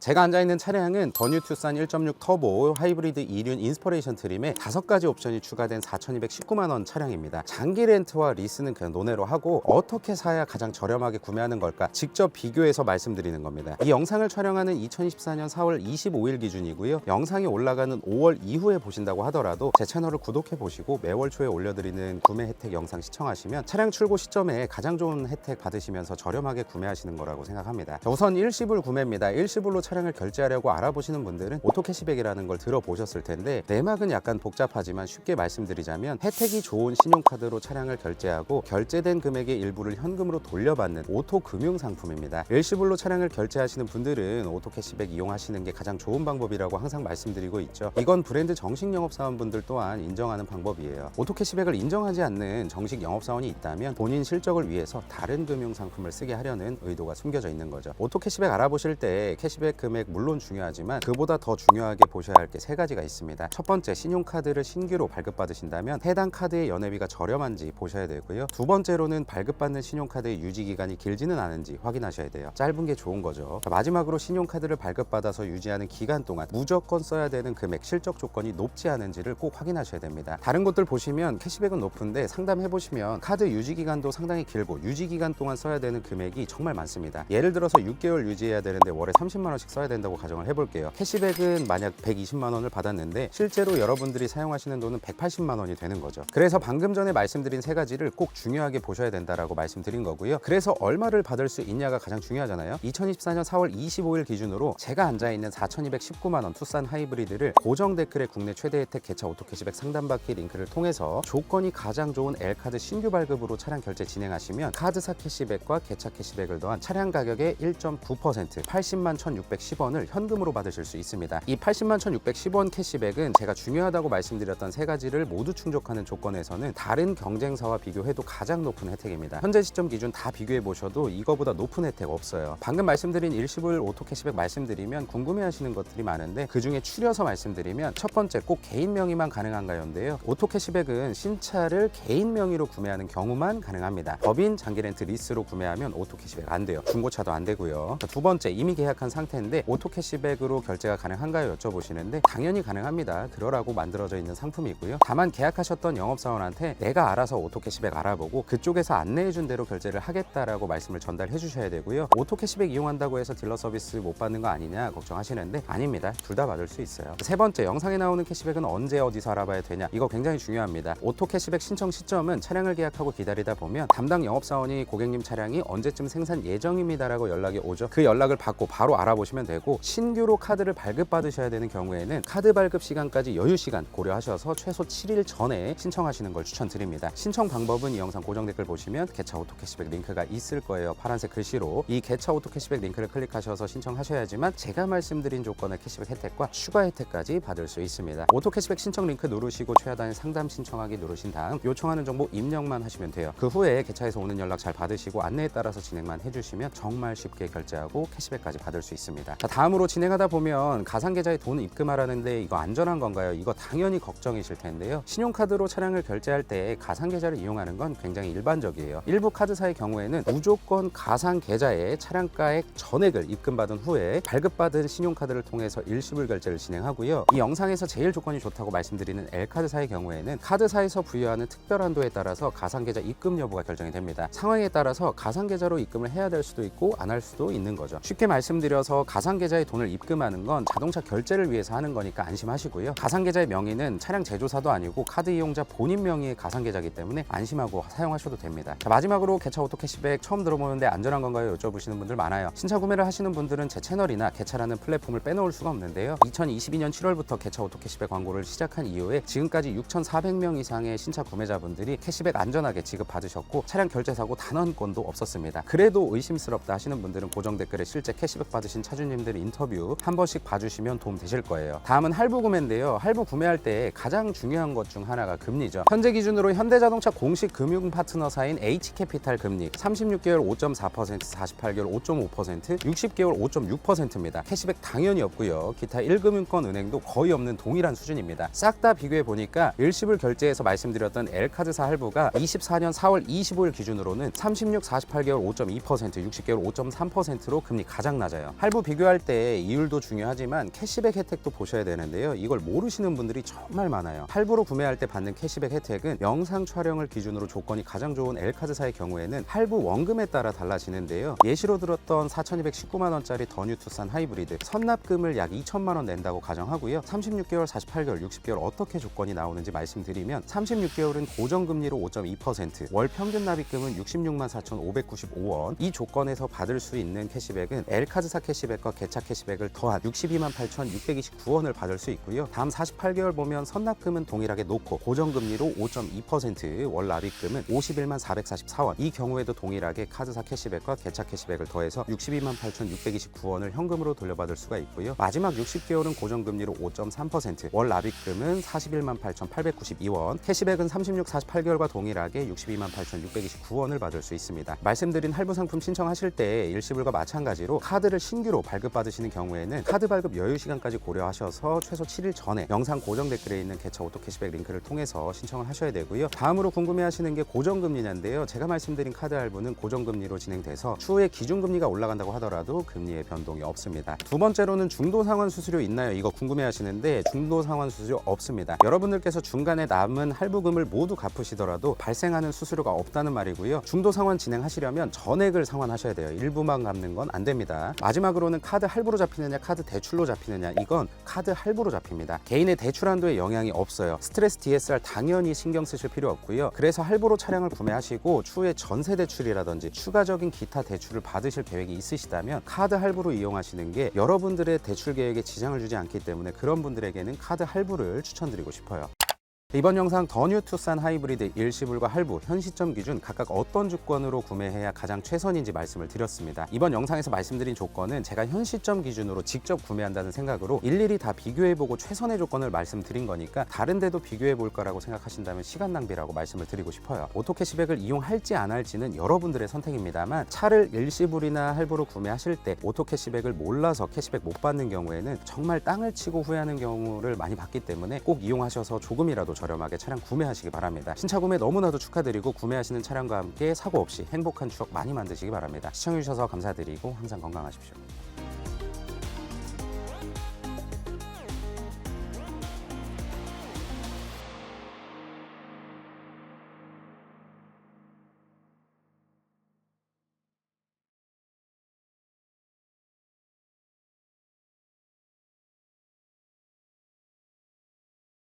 제가 앉아있는 차량은 더뉴 투싼 1.6 터보 하이브리드 2륜 인스퍼레이션 트림에 다섯 가지 옵션이 추가된 4,219만 원 차량입니다. 장기 렌트와 리스는 그냥 논외로 하고 어떻게 사야 가장 저렴하게 구매하는 걸까 직접 비교해서 말씀드리는 겁니다. 이 영상을 촬영하는 2024년 4월 25일 기준이고요. 영상이 올라가는 5월 이후에 보신다고 하더라도 제 채널을 구독해 보시고 매월 초에 올려드리는 구매 혜택 영상 시청하시면 차량 출고 시점에 가장 좋은 혜택 받으시면서 저렴하게 구매하시는 거라고 생각합니다. 자, 우선 일시불 구매입니다. 일시불로 차량을 결제하려고 알아보시는 분들은 오토 캐시백이라는 걸 들어보셨을 텐데 내막은 약간 복잡하지만 쉽게 말씀드리자면 혜택이 좋은 신용카드로 차량을 결제하고 결제된 금액의 일부를 현금으로 돌려받는 오토 금융 상품입니다. 일시불로 차량을 결제하시는 분들은 오토 캐시백 이용하시는 게 가장 좋은 방법이라고 항상 말씀드리고 있죠. 이건 브랜드 정식 영업사원분들 또한 인정하는 방법이에요. 오토 캐시백을 인정하지 않는 정식 영업사원이 있다면 본인 실적을 위해서 다른 금융 상품을 쓰게 하려는 의도가 숨겨져 있는 거죠. 오토 캐시백 알아보실 때 캐시백 금액 물론 중요하지만 그보다 더 중요하게 보셔야 할 게 세 가지가 있습니다. 첫 번째 신용카드를 신규로 발급받으신다면 해당 카드의 연회비가 저렴한지 보셔야 되고요. 두 번째로는 발급받는 신용카드의 유지 기간이 길지는 않은지 확인하셔야 돼요. 짧은 게 좋은 거죠. 자, 마지막으로 신용카드를 발급받아서 유지하는 기간 동안 무조건 써야 되는 금액 실적 조건이 높지 않은지를 꼭 확인하셔야 됩니다. 다른 곳들 보시면 캐시백은 높은데 상담해 보시면 카드 유지 기간도 상당히 길고 유지 기간 동안 써야 되는 금액이 정말 많습니다. 예를 들어서 6개월 유지해야 되는데 월에 30만 원씩 써야 된다고 가정을 해볼게요. 캐시백은 만약 120만 원을 받았는데 실제로 여러분들이 사용하시는 돈은 180만 원이 되는 거죠. 그래서 방금 전에 말씀드린 세 가지를 꼭 중요하게 보셔야 된다라고 말씀드린 거고요. 그래서 얼마를 받을 수 있냐가 가장 중요하잖아요. 2024년 4월 25일 기준으로 제가 앉아 있는 4,219만 원 투싼 하이브리드를 고정 댓글에 국내 최대 혜택 개차 오토 캐시백 상담받기 링크를 통해서 조건이 가장 좋은 L카드 신규 발급으로 차량 결제 진행하시면 카드사 캐시백과 개차 캐시백을 더한 차량 가격의 1.9% 80만 1,610원을 현금으로 받으실 수 있습니다. 이 80만 1,610원 캐시백은 제가 중요하다고 말씀드렸던 세 가지를 모두 충족하는 조건에서는 다른 경쟁사와 비교해도 가장 높은 혜택입니다. 현재 시점 기준 다 비교해 보셔도 이거보다 높은 혜택 없어요. 방금 말씀드린 일시불 오토 캐시백 말씀드리면 궁금해하시는 것들이 많은데 그 중에 추려서 말씀드리면 첫 번째 꼭 개인 명의만 가능한가요인데요. 오토 캐시백은 신차를 개인 명의로 구매하는 경우만 가능합니다. 법인 장기 렌트 리스로 구매하면 오토 캐시백 안 돼요. 중고차도 안 되고요. 자, 두 번째 이미 계약한 상태 인데 오토 캐시백으로 결제가 가능한가요 여쭤보시는데 당연히 가능합니다. 그러라고 만들어져 있는 상품이고요. 다만 계약하셨던 영업사원한테 내가 알아서 오토 캐시백 알아보고 그쪽에서 안내해 준 대로 결제를 하겠다라고 말씀을 전달해 주셔야 되고요. 오토 캐시백 이용한다고 해서 딜러 서비스 못 받는 거 아니냐 걱정하시는데 아닙니다. 둘 다 받을 수 있어요. 세 번째 영상에 나오는 캐시백은 언제 어디서 알아봐야 되냐 이거 굉장히 중요합니다. 오토 캐시백 신청 시점은 차량을 계약하고 기다리다 보면 담당 영업사원이 고객님 차량이 언제쯤 생산 예정입니다라고 연락이 오죠. 그 연락을 받고 바로 알아보 시면 되고 신규로 카드를 발급받으셔야 되는 경우에는 카드 발급 시간까지 여유 시간 고려하셔서 최소 7일 전에 신청하시는 걸 추천드립니다. 신청 방법은 이 영상 고정 댓글 보시면 개차 오토 캐시백 링크가 있을 거예요. 파란색 글씨로 이 개차 오토 캐시백 링크를 클릭하셔서 신청하셔야지만 제가 말씀드린 조건의 캐시백 혜택과 추가 혜택까지 받을 수 있습니다. 오토 캐시백 신청 링크 누르시고 최하단 상담 신청하기 누르신 다음 요청하는 정보 입력만 하시면 돼요. 그 후에 개차에서 오는 연락 잘 받으시고 안내에 따라서 진행만 해주시면 정말 쉽게 결제하고 캐시백까지 받을 수 있습니다. 자, 다음으로 진행하다 보면 가상 계좌에 돈 입금하라는데 이거 안전한 건가요? 이거 당연히 걱정이실 텐데요. 신용카드로 차량을 결제할 때 가상 계좌를 이용하는 건 굉장히 일반적이에요. 일부 카드사의 경우에는 무조건 가상 계좌에 차량가액 전액을 입금받은 후에 발급받은 신용카드를 통해서 일시불 결제를 진행하고요. 이 영상에서 제일 조건이 좋다고 말씀드리는 L카드사의 경우에는 카드사에서 부여하는 특별 한도에 따라서 가상 계좌 입금 여부가 결정이 됩니다. 상황에 따라서 가상 계좌로 입금을 해야 될 수도 있고 안 할 수도 있는 거죠. 쉽게 말씀드려서 가상 계좌에 돈을 입금하는 건 자동차 결제를 위해서 하는 거니까 안심하시고요. 가상 계좌의 명의는 차량 제조사도 아니고 카드 이용자 본인 명의의 가상 계좌이기 때문에 안심하고 사용하셔도 됩니다. 자, 마지막으로 개차 오토 캐시백 처음 들어보는데 안전한 건가요? 여쭤보시는 분들 많아요. 신차 구매를 하시는 분들은 제 채널이나 개차라는 플랫폼을 빼놓을 수가 없는데요. 2022년 7월부터 개차 오토 캐시백 광고를 시작한 이후에 지금까지 6,400명 이상의 신차 구매자분들이 캐시백 안전하게 지급받으셨고 차량 결제 사고 단 한 건도 없었습니다. 그래도 의심스럽다 하시는 분들은 고정 댓글에 실제 캐시백 받으신 차 주님들 인터뷰 한 번씩 봐주시면 도움 되실 거예요. 다음은 할부 구매인데요. 할부 구매할 때 가장 중요한 것 중 하나가 금리죠. 현재 기준으로 현대자동차 공식 금융 파트너 사인 H캐피탈 금리 36개월 5.4%, 48개월 5.5%, 60개월 5.6%입니다. 캐시백 당연히 없고요. 기타 1금융권 은행도 거의 없는 동일한 수준입니다. 싹 다 비교해 보니까 일시불 결제에서 말씀드렸던 L카드사 할부가 24년 4월 25일 기준으로는 36, 48개월 5.2%, 60개월 5.3%로 금리 가장 낮아요. 할부 비교할 때 이율도 중요하지만 캐시백 혜택도 보셔야 되는데요. 이걸 모르시는 분들이 정말 많아요. 할부로 구매할 때 받는 캐시백 혜택은 영상 촬영을 기준으로 조건이 가장 좋은 L카드사의 경우에는 할부 원금에 따라 달라지는데요. 예시로 들었던 4,219만 원짜리 더뉴 투싼 하이브리드 선납금을 약 2천만 원 낸다고 가정하고요. 36개월, 48개월, 60개월 어떻게 조건이 나오는지 말씀드리면 36개월은 고정금리로 5.2%, 월 평균 납입금은 66만 4,595원. 이 조건에서 받을 수 있는 캐시백은 L카드사 캐시백 과 개차 캐시백을 더한 62만 8,629원을 받을 수 있고요. 다음 48개월 보면 선납금은 동일하게 놓고 고정금리로 5.2%, 월 납입금은 51만 444원. 이 경우에도 동일하게 카드사 캐시백과 개차 캐시백을 더해서 62만 8,629원을 현금으로 돌려받을 수가 있고요. 마지막 60개월은 고정금리로 5.3%, 월 납입금은 41만 8,892원, 캐시백은 36, 48개월과 동일하게 62만 8,629원을 받을 수 있습니다. 말씀드린 할부 상품 신청하실 때 일시불과 마찬가지로 카드를 신규로 발급받으시는 경우에는 카드 발급 여유 시간까지 고려하셔서 최소 7일 전에 영상 고정 댓글에 있는 개차 오토 캐시백 링크를 통해서 신청을 하셔야 되고요. 다음으로 궁금해하시는 게 고정금리인데요. 제가 말씀드린 카드 할부는 고정금리로 진행돼서 추후에 기준금리가 올라간다고 하더라도 금리의 변동이 없습니다. 두 번째로는 중도 상환 수수료 있나요? 이거 궁금해하시는데 중도 상환 수수료 없습니다. 여러분들께서 중간에 남은 할부금을 모두 갚으시더라도 발생하는 수수료가 없다는 말이고요. 중도 상환 진행하시려면 전액을 상환하셔야 돼요. 일부만 갚는 건 안 됩니다. 마지막으로 는 카드 할부로 잡히느냐, 카드 대출로 잡히느냐, 이건 카드 할부로 잡힙니다. 개인의 대출 한도에 영향이 없어요. 스트레스 DSR 당연히 신경 쓰실 필요 없고요. 그래서 할부로 차량을 구매하시고 추후에 전세 대출이라든지 추가적인 기타 대출을 받으실 계획이 있으시다면 카드 할부로 이용하시는 게 여러분들의 대출 계획에 지장을 주지 않기 때문에 그런 분들에게는 카드 할부를 추천드리고 싶어요. 이번 영상 더뉴 투싼 하이브리드 일시불과 할부 현 시점 기준 각각 어떤 조건으로 구매해야 가장 최선인지 말씀을 드렸습니다. 이번 영상에서 말씀드린 조건은 제가 현 시점 기준으로 직접 구매한다는 생각으로 일일이 다 비교해보고 최선의 조건을 말씀드린 거니까 다른 데도 비교해볼 거라고 생각하신다면 시간 낭비라고 말씀을 드리고 싶어요. 오토캐시백을 이용할지 안 할지는 여러분들의 선택입니다만 차를 일시불이나 할부로 구매하실 때 오토캐시백을 몰라서 캐시백 못 받는 경우에는 정말 땅을 치고 후회하는 경우를 많이 봤기 때문에 꼭 이용하셔서 조금이라도 저렴하게 차량 구매하시기 바랍니다. 신차 구매 너무나도 축하드리고 구매하시는 차량과 함께 사고 없이 행복한 추억 많이 만드시기 바랍니다. 시청해주셔서 감사드리고 항상 건강하십시오.